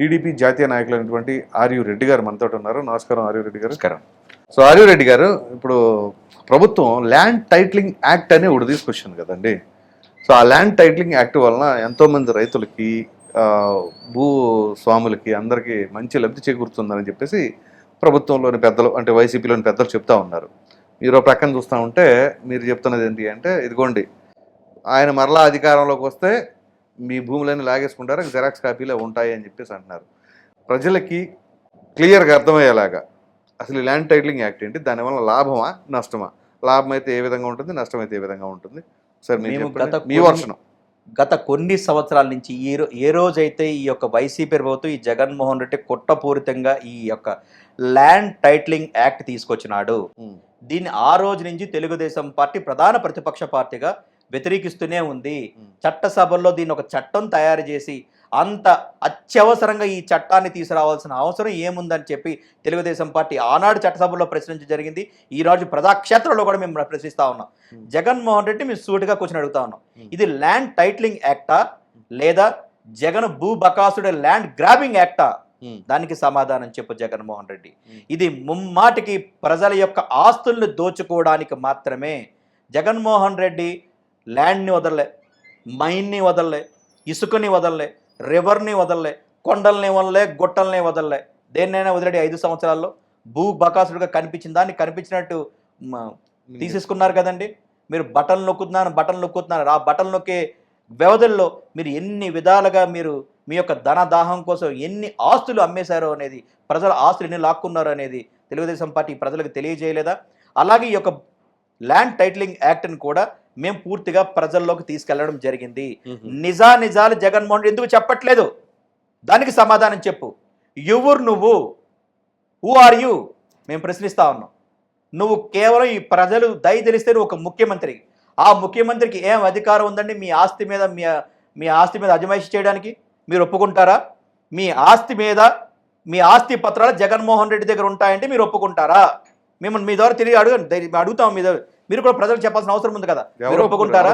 TDP జాతీయ నాయకులైనటువంటి ఆర్యు రెడ్డి గారు మనతో ఉన్నారు. నమస్కారం ఆర్యు రెడ్డి గారు. నమస్కారం. సో ఆర్యు రెడ్డి గారు ఇప్పుడు ప్రభుత్వం ల్యాండ్ టైటిలింగ్ యాక్ట్ అని ఒకటి తీసుకొచ్చింది కదండి. సో ఆ ల్యాండ్ టైటిలింగ్ యాక్ట్ వలన ఎంతోమంది రైతులకి భూ స్వాములకి అందరికీ మంచి లబ్ధి చేకూరుతుందని చెప్పేసి ప్రభుత్వంలోని పెద్దలు అంటే వైసీపీలోని పెద్దలు చెప్తా ఉన్నారు. మీరు ప్రక్కన చూస్తూ ఉంటే మీరు చెప్తున్నది ఏంటి అంటే ఇదిగోండి ఆయన మరలా అధికారంలోకి వస్తే మీ భూములన్నీ లాగేసుకుంటారు జెరాక్స్ కాపీలే ఉంటాయి అని చెప్పేసి అంటున్నారు. ప్రజలకి క్లియర్గా అర్థమయ్యేలాగా అసలు ఈ ల్యాండ్ టైటిలింగ్ యాక్ట్ ఏంటి? దానివల్ల లాభమా నష్టమా? లాభం అయితే ఏ విధంగా ఉంటుంది నష్టం అయితే ఏ విధంగా ఉంటుంది? సార్ మేము. గత మీ కొన్ని- వర్షం. గత కొన్ని సంవత్సరాల నుంచి ఈ రో- ఏ రోజైతే ఈ యొక్క వైసీపీ ప్రభుత్వం ఈ జగన్మోహన్ రెడ్డి కుట్రపూరితంగా ఈ యొక్క ల్యాండ్ టైటిలింగ్ యాక్ట్ తీసుకొచ్చినాడు దీన్ని ఆ రోజు నుంచి తెలుగుదేశం పార్టీ ప్రధాన ప్రతిపక్ష పార్టీగా వ్యతిరేకిస్తూనే ఉంది. చట్టసభల్లో దీన్ని ఒక చట్టం తయారు చేసి అంత అత్యవసరంగా ఈ చట్టాన్ని తీసుకురావాల్సిన అవసరం ఏముందని చెప్పి తెలుగుదేశం పార్టీ ఆనాడు చట్టసభలో ప్రశ్నించడం జరిగింది ఈ రోజు ప్రజాక్షేత్రంలో కూడా మేము ప్రశ్నిస్తా ఉన్నాం. జగన్మోహన్ రెడ్డి మేము సూటిగా కూర్చొని అడుగుతా ఉన్నాం. ఇది ల్యాండ్ టైటిలింగ్ యాక్టా లేదా జగన్ భూ బకాసుడే ల్యాండ్ గ్రాబింగ్ యాక్టా దానికి సమాధానం చెప్పు జగన్మోహన్ రెడ్డి. ఇది ముమ్మాటికి ప్రజల యొక్క ఆస్తుల్ని దోచుకోవడానికి మాత్రమే జగన్మోహన్ రెడ్డి ల్యాండ్ని వదలలే మైన్ని వదలలే ఇసుకని వదలలే రివర్ని వదలలే కొండల్ని వదలలే గుట్టల్ని వదలలే. దేన్నైనా వదిలేడు ఐదు సంవత్సరాల్లో. భూ బకాసుడిగా కనిపించిన దాన్ని కనిపించినట్టు తీసేసుకున్నారు కదండి. మీరు బటన్ నొక్కుతున్నారు బటన్ నొక్కుతున్నారు ఆ బటన్ నొక్కే వ్యవధుల్లో మీరు ఎన్ని విధాలుగా మీరు మీ యొక్క ధన దాహం కోసం ఎన్ని ఆస్తులు అమ్మేశారో అనేది ప్రజల ఆస్తులు ఎన్ని లాక్కున్నారో అనేది తెలుగుదేశం పార్టీ ప్రజలకు తెలియజేయలేదా? అలాగే ఈ యొక్క ల్యాండ్ టైటిలింగ్ యాక్ట్ని కూడా మేము పూర్తిగా ప్రజల్లోకి తీసుకెళ్ళడం జరిగింది. నిజా నిజాలు జగన్మోహన్ రెడ్డి ఎందుకు చెప్పట్లేదు? దానికి సమాధానం చెప్పు. ఎవరు నువ్వు? హూ ఆర్ యూ మేము ప్రశ్నిస్తా ఉన్నాం. నువ్వు కేవలం ఈ ప్రజలు దయ తెలిస్తే నువ్వు ఒక ముఖ్యమంత్రి. ఆ ముఖ్యమంత్రికి ఏం అధికారం ఉందండి? మీ ఆస్తి మీద మీ మీ ఆస్తి మీద అజమాయిషి చేయడానికి? మీరు ఒప్పుకుంటారా? మీ ఆస్తి మీద మీ ఆస్తి పత్రాలు జగన్మోహన్ రెడ్డి దగ్గర ఉంటాయంటే మీరు ఒప్పుకుంటారా? మిమ్మల్ని మీ ద్వారా తెలియ అడుగు అడుగుతాం మీ దగ్గర మీరు కూడా ప్రజలకు చెప్పాల్సిన అవసరం ఉంది కదా. మీరు ఒప్పుకుంటారా?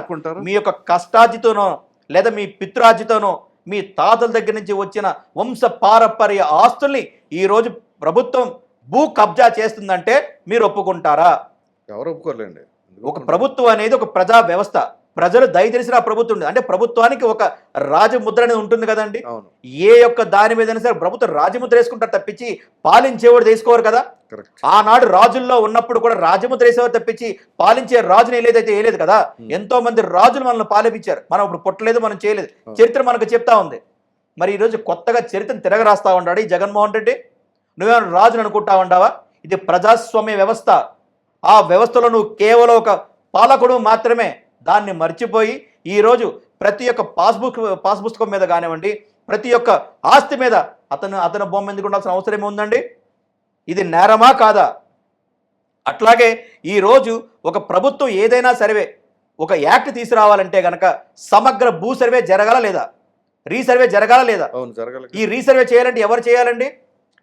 మీ యొక్క కష్టార్జితోనో లేదా మీ పిత్రార్జితోనో మీ తాతల దగ్గర నుంచి వచ్చిన వంశ పారపర్య ఆస్తుల్ని ఈరోజు ప్రభుత్వం భూ కబ్జా చేస్తుందంటే మీరు ఒప్పుకుంటారా? ఎవరు ఒప్పుకోర్లేండి. ఒక ప్రభుత్వం అనేది ఒక ప్రజా వ్యవస్థ. ప్రజలు దయ తెలిసిన ఆ ప్రభుత్వం ఉంది అంటే ప్రభుత్వానికి ఒక రాజముద్ర అనేది ఉంటుంది కదండి. ఏ యొక్క దాని మీద సరే ప్రభుత్వం రాజముద్ర వేసుకుంటారు తప్పించి పాలించేవాడు తీసుకోరు కదా. ఆనాడు రాజుల్లో ఉన్నప్పుడు కూడా రాజముద్ర వేసేవారు తప్పించి పాలించే రాజుని ఏలేదైతే వేయలేదు కదా. Hmm. ఎంతో మంది రాజులు మనల్ని పాలిపించారు. మనం ఇప్పుడు పుట్టలేదు మనం చేయలేదు. Hmm. చరిత్ర మనకు చెప్తా ఉంది. మరి ఈరోజు కొత్తగా చరిత్రను తిరగరాస్తా ఉన్నాడు ఈ జగన్మోహన్ రెడ్డి? నువ్వేమైనా రాజుని అనుకుంటా ఉంటావా ఇది ప్రజాస్వామ్య వ్యవస్థ. ఆ వ్యవస్థలో నువ్వు కేవలం ఒక పాలకుడు మాత్రమే. దాన్ని మర్చిపోయి ఈరోజు ప్రతి ఒక్క పాస్బుక్ పాస్ పుస్తకం మీద కానివ్వండి ప్రతి ఒక్క ఆస్తి మీద అతను అతను బొమ్మ ఎందుకు ఉండాల్సిన అవసరం ఏముందండి? ఇది నేరమా కాదా? అట్లాగే ఈరోజు ఒక ప్రభుత్వం ఏదైనా సర్వే ఒక యాక్ట్ తీసుకురావాలంటే గనక సమగ్ర భూ సర్వే జరగాల లేదా? రీసర్వే జరగాల లేదా? అవును జరగాలి. ఈ రీసర్వే చేయాలంటే ఎవరు చేయాలండి?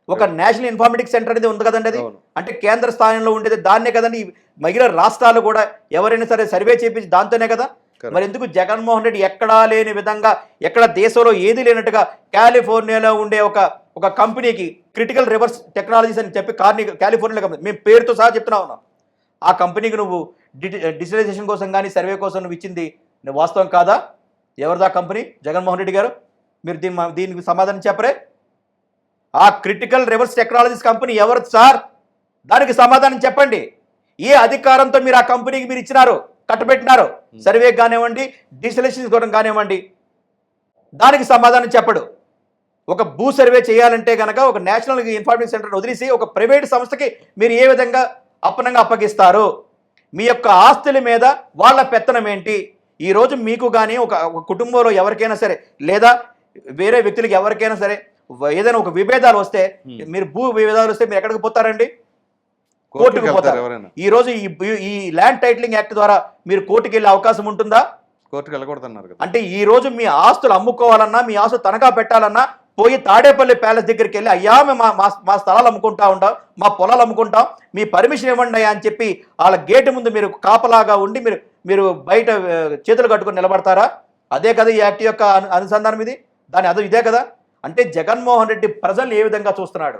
ఒక నేషనల్ ఇన్ఫర్మేటిక్స్ సెంటర్ అనేది ఉంది కదండి అది. అంటే కేంద్ర స్థానంలో ఉండేది దాన్నే కదండి. మిగిలిన రాష్ట్రాలు కూడా ఎవరైనా సరే సర్వే చేపించి దాంతోనే కదా. మరి ఎందుకు జగన్మోహన్ రెడ్డి ఎక్కడా లేని విధంగా ఎక్కడ దేశంలో ఏది లేనట్టుగా కాలిఫోర్నియాలో ఉండే ఒక ఒక కంపెనీకి క్రిటికల్ రివర్స్ టెక్నాలజీస్ అని చెప్పి కార్ని కాలిఫోర్నియాలో కంపెనీ మేము పేరుతో సహా చెప్తున్నా ఉన్నాం. ఆ కంపెనీకి నువ్వు డిజిటలైజేషన్ కోసం కానీ సర్వే కోసం నువ్వు ఇచ్చింది వాస్తవం కాదా? ఎవరిదా కంపెనీ? జగన్మోహన్ రెడ్డి గారు? మీరు దీని దీనికి సమాధానం చెప్పరే. ఆ క్రిటికల్ రివర్స్ టెక్నాలజీస్ కంపెనీ ఎవరు సార్? దానికి సమాధానం చెప్పండి. ఏ అధికారంతో మీరు ఆ కంపెనీకి మీరు ఇచ్చినారు? కట్టబెట్టినారు? సర్వే కానివ్వండి డిజిటలైజేషన్ కోసం కానివ్వండి. దానికి సమాధానం చెప్పడు. ఒక భూ సర్వే చేయాలంటే కనుక ఒక నేషనల్ ఇన్ఫర్మేషన్ సెంటర్ వదిలేసి ఒక ప్రైవేట్ సంస్థకి మీరు ఏ విధంగా అప్పనంగా అప్పగిస్తారు? మీ యొక్క ఆస్తుల మీద వాళ్ళ పెత్తనం ఏంటి? ఈరోజు మీకు కానీ ఒక కుటుంబంలో ఎవరికైనా సరే లేదా వేరే వ్యక్తులకి ఎవరికైనా సరే ఏదైనా ఒక విభేదాలు వస్తే. మీరు భూ విభేదాలు వస్తే మీరు ఎక్కడికి పోతారండి? కోర్టుకు పోతారు. ఈ రోజు ఈ ఈ ల్యాండ్ టైటిలింగ్ యాక్ట్ ద్వారా మీరు కోర్టుకి వెళ్ళే అవకాశం ఉంటుందా? కోర్టుకు వెళ్ళకూడదన్నారు అంటే ఈ రోజు మీ ఆస్తులు అమ్ముకోవాలన్నా మీ ఆస్తులు తనఖా పెట్టాలన్నా పోయి తాడేపల్లి ప్యాలెస్ దగ్గరికి వెళ్ళి అయ్యా మేము మా మా- స్థలాలు అమ్ముకుంటా ఉంటాం మా పొలాలు అమ్ముకుంటాం మీ పర్మిషన్ ఇవ్వండి అయ్యా అని చెప్పి వాళ్ళ గేటు ముందు మీరు కాపలాగా ఉండి మీరు మీరు బయట చేతులు కట్టుకొని నిలబడతారా? అదే కదా ఈ యాక్ట్ యొక్క అను- అనుసంధానం ఇది? దాని అదే ఇదే కదా? అంటే జగన్మోహన్ రెడ్డి ప్రజల్ని ఏ విధంగా చూస్తున్నాడు?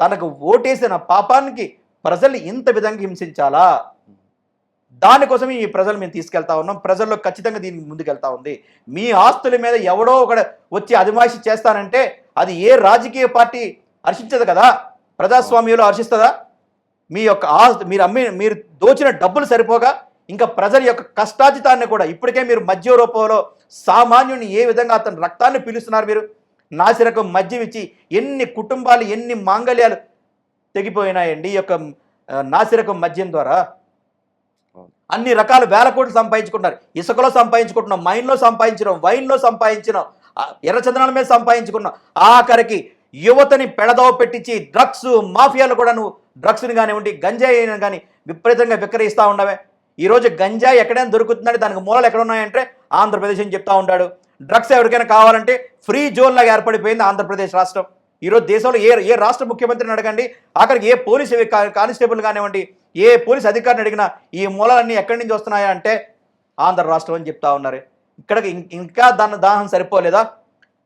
తనకు ఓటేసిన పాపానికి ప్రజల్ని ఇంత విధంగా హింసించాలా? దానికోసం ఈ ప్రజలు మేము తీసుకెళ్తా ఉన్నాం. ప్రజల్లో ఖచ్చితంగా దీనికి ముందుకెళ్తా ఉంది. మీ ఆస్తుల మీద ఎవడో ఒకడు వచ్చి అదిమాషి చేస్తానంటే అది ఏ రాజకీయ పార్టీ హర్షించదు కదా? ప్రజాస్వామ్యంలో హర్షిస్తుందా? మీ యొక్క ఆస్తి మీరు అమ్మి మీరు దోచిన డబ్బులు సరిపోగా ఇంకా ప్రజల యొక్క కష్టాజితాన్ని కూడా ఇప్పటికే మీరు మధ్య రూపంలో సామాన్యుని ఏ విధంగా అతని రక్తాన్ని పీలుస్తున్నారు మీరు? నాసిరకం మద్యమిచ్చి ఎన్ని కుటుంబాలు ఎన్ని మాంగళ్యాలు తెగిపోయినాయండి ఈ యొక్క నాసిరకం మద్యం ద్వారా. అన్ని రకాల వేల కోట్లు సంపాదించుకుంటున్నారు. ఇసుకలో సంపాదించుకుంటున్నాం మైన్లో సంపాదించినాం వైన్లో సంపాదించినాం ఎర్రచందనాల మీద సంపాదించుకున్నాం ఆఖరికి యువతని పెడదవ పెట్టించి డ్రగ్స్ మాఫియాలు కూడా నువ్వు డ్రగ్స్ని కానివ్వండి గంజాయి అయినా కానీ విపరీతంగా విక్రయిస్తూ ఉండవే. ఈరోజు గంజాయి ఎక్కడైనా దొరుకుతుందంటే దానికి మూలలు ఎక్కడ ఉన్నాయంటే ఆంధ్రప్రదేశ్ అని చెప్తా ఉంటాడు. డ్రగ్స్ ఎవరికైనా కావాలంటే ఫ్రీ జోన్ లాగా ఏర్పడిపోయింది ఆంధ్రప్రదేశ్ రాష్ట్రం. ఈరోజు దేశంలో ఏ ఏ రాష్ట్ర ముఖ్యమంత్రిని అడగండి ఆఖరికి ఏ పోలీస్ కా- కానిస్టేబుల్ కానివ్వండి ఏ పోలీస్ అధికారిని అడిగినా ఈ మూలాలన్నీ ఎక్కడి నుంచి వస్తున్నాయా అంటే ఆంధ్ర రాష్ట్రం అని చెప్తా ఉన్నారు. ఇక్కడికి ఇంకా దాని దాహం సరిపోలేదా?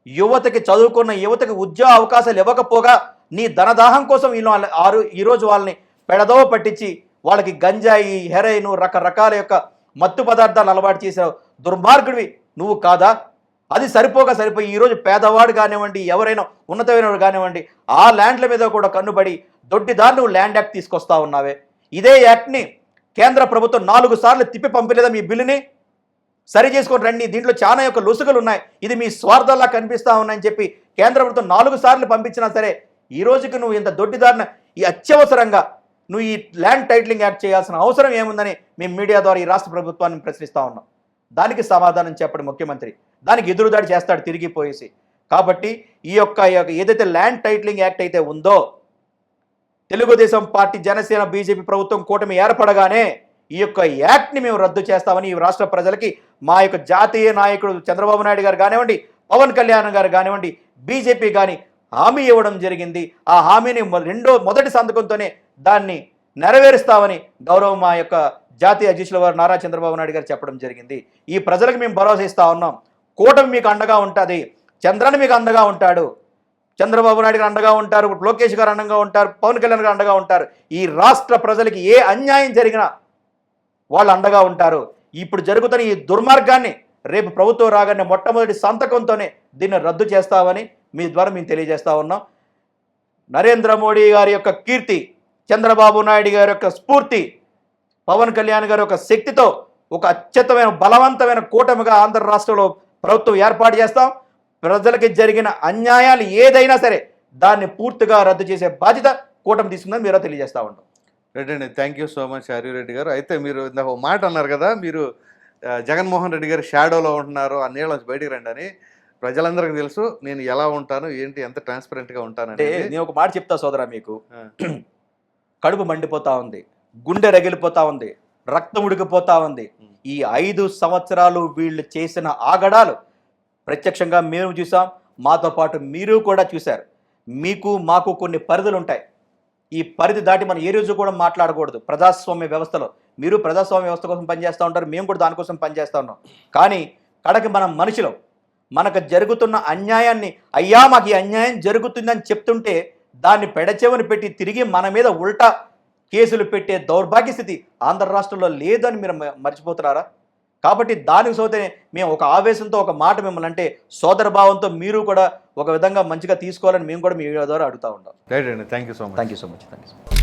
యువతకి చదువుకున్న యువతకి ఉద్యోగ అవకాశాలు ఇవ్వకపోగా నీ ధనదాహం కోసం వీళ్ళు వాళ్ళ- ఆరు ఈరోజు వాళ్ళని పెడదవ పట్టించి వాళ్ళకి గంజాయి హెరైన్ రకరకాల యొక్క మత్తు పదార్థాలు అలవాటు చేసిన దుర్మార్గుడివి నువ్వు కాదా? అది సరిపోక సరిపోయి ఈరోజు పేదవాడు కానివ్వండి ఎవరైనా ఉన్నతమైన కానివ్వండి ఆ ల్యాండ్ల మీద కూడా కన్నుబడి దొడ్డిదారు నువ్వు ల్యాండ్ యాక్ట్ తీసుకొస్తా ఉన్నావే. ఇదే యాక్ట్ని కేంద్ర ప్రభుత్వం నాలుగు సార్లు తిప్పి పంపలేదా మీ బిల్లుని? సరి చేసుకొని రండి దీంట్లో చాలా యొక్క లొసుగులు ఉన్నాయి. ఇది మీ స్వార్థంలా కనిపిస్తా ఉన్నాయని చెప్పి కేంద్ర ప్రభుత్వం నాలుగు సార్లు పంపించినా సరే ఈ రోజుకి నువ్వు ఇంత దొడ్డిదారిన ఈ అత్యవసరంగా నువ్వు ఈ ల్యాండ్ టైటిలింగ్ యాక్ట్ చేయాల్సిన అవసరం ఏముందని మేము మీడియా ద్వారా ఈ రాష్ట్ర ప్రభుత్వాన్ని ప్రశ్నిస్తా ఉన్నాం. దానికి సమాధానం చెప్పండి ముఖ్యమంత్రి. దానికి ఎదురుదాడి చేస్తాడు తిరిగిపోయేసి. కాబట్టి ఈ యొక్క ఈ యొక్క ఏదైతే ల్యాండ్ టైటిలింగ్ యాక్ట్ అయితే ఉందో తెలుగుదేశం పార్టీ జనసేన బీజేపీ ప్రభుత్వం కూటమి ఏర్పడగానే ఈ యొక్క యాక్ట్ని మేము రద్దు చేస్తామని ఈ రాష్ట్ర ప్రజలకి మా యొక్క జాతీయ నాయకుడు చంద్రబాబు నాయుడు గారు కానివ్వండి పవన్ కళ్యాణ్ గారు కానివ్వండి బీజేపీ కానీ హామీ ఇవ్వడం జరిగింది. ఆ హామీని రెండో మొదటి సంతకంతోనే దాన్ని నెరవేరుస్తామని గౌరవ మా యొక్క జాతీయ అధ్యక్షుల వారు నారా చంద్రబాబు నాయుడు గారు చెప్పడం జరిగింది. ఈ ప్రజలకు మేము భరోసా ఇస్తా ఉన్నాం. కూటమి మీకు అండగా ఉంటుంది. చంద్రన్ మీకు అండగా ఉంటాడు. చంద్రబాబు నాయుడు గారు అండగా ఉంటారు. లోకేష్ గారు అండగా ఉంటారు. పవన్ కళ్యాణ్ గారు అండగా ఉంటారు. ఈ రాష్ట్ర ప్రజలకి ఏ అన్యాయం జరిగినా వాళ్ళు అండగా ఉంటారు. ఇప్పుడు జరుగుతున్న ఈ దుర్మార్గాన్ని రేపు ప్రభుత్వం రాగానే మొట్టమొదటి సంతకంతోనే దీన్ని రద్దు చేస్తామని మీ ద్వారా మేము తెలియజేస్తా ఉన్నాం. నరేంద్ర మోడీ గారి యొక్క కీర్తి చంద్రబాబు నాయుడు గారి యొక్క స్ఫూర్తి పవన్ కళ్యాణ్ గారి యొక్క శక్తితో ఒక అత్యుత్తమైన బలవంతమైన కూటమిగా ఆంధ్ర రాష్ట్రంలో ప్రభుత్వం ఏర్పాటు చేస్తాం. ప్రజలకి జరిగిన అన్యాయాలు ఏదైనా సరే దాన్ని పూర్తిగా రద్దు చేసే బాధ్యత కూటమి తీసుకుందని మీరు తెలియజేస్తా ఉంటాం రెడ్డి అండి thank you so much Reddy గారు. అయితే మీరు ఇందాక ఒక మాట అన్నారు కదా మీరు జగన్మోహన్ రెడ్డి గారు షాడోలో ఉంటున్నారు ఆ నీళ్ళ నుంచి బయటికి రండి అని ప్రజలందరికీ తెలుసు నేను ఎలా ఉంటాను ఏంటి ఎంత ట్రాన్స్పరెంట్గా ఉంటాను అంటే నేను ఒక మాట చెప్తా సోదరా మీకు. కడుపు మండిపోతా ఉంది గుండె రగిలిపోతా ఉంది రక్తం ఉడికిపోతా ఉంది ఈ ఐదు సంవత్సరాలు వీళ్ళు చేసిన ఆగడాలు ప్రత్యక్షంగా మేము చూసాం. మాతో పాటు మీరు కూడా చూశారు. మీకు మాకు కొన్ని పరిధులు ఉంటాయి ఈ పరిధి దాటి మనం ఏ రోజు కూడా మాట్లాడకూడదు. ప్రజాస్వామ్య వ్యవస్థలో మీరు ప్రజాస్వామ్య వ్యవస్థ కోసం పనిచేస్తూ ఉంటారు. మేము కూడా దానికోసం పనిచేస్తూ ఉన్నాం. కానీ కడకి మనం మనుషులం. మనకు జరుగుతున్న అన్యాయాన్ని అయ్యా మాకు ఈ అన్యాయం జరుగుతుందని చెప్తుంటే దాన్ని పెడచెవని పెట్టి తిరిగి మన మీద ఉల్టా కేసులు పెట్టే దౌర్భాగ్య స్థితి ఆంధ్ర రాష్ట్రంలో లేదని మీరు మర్చిపోతున్నారా? కాబట్టి దానికి సోతే మేము ఒక ఆవేశంతో ఒక మాట మిమ్మల్ని అంటే సోదర భావంతో మీరు కూడా ఒక విధంగా మంచిగా తీసుకోవాలని మేము కూడా మీ ద్వారా అడుగుతా ఉంటాం రైట్ అండి thank you so much thank you so much thank you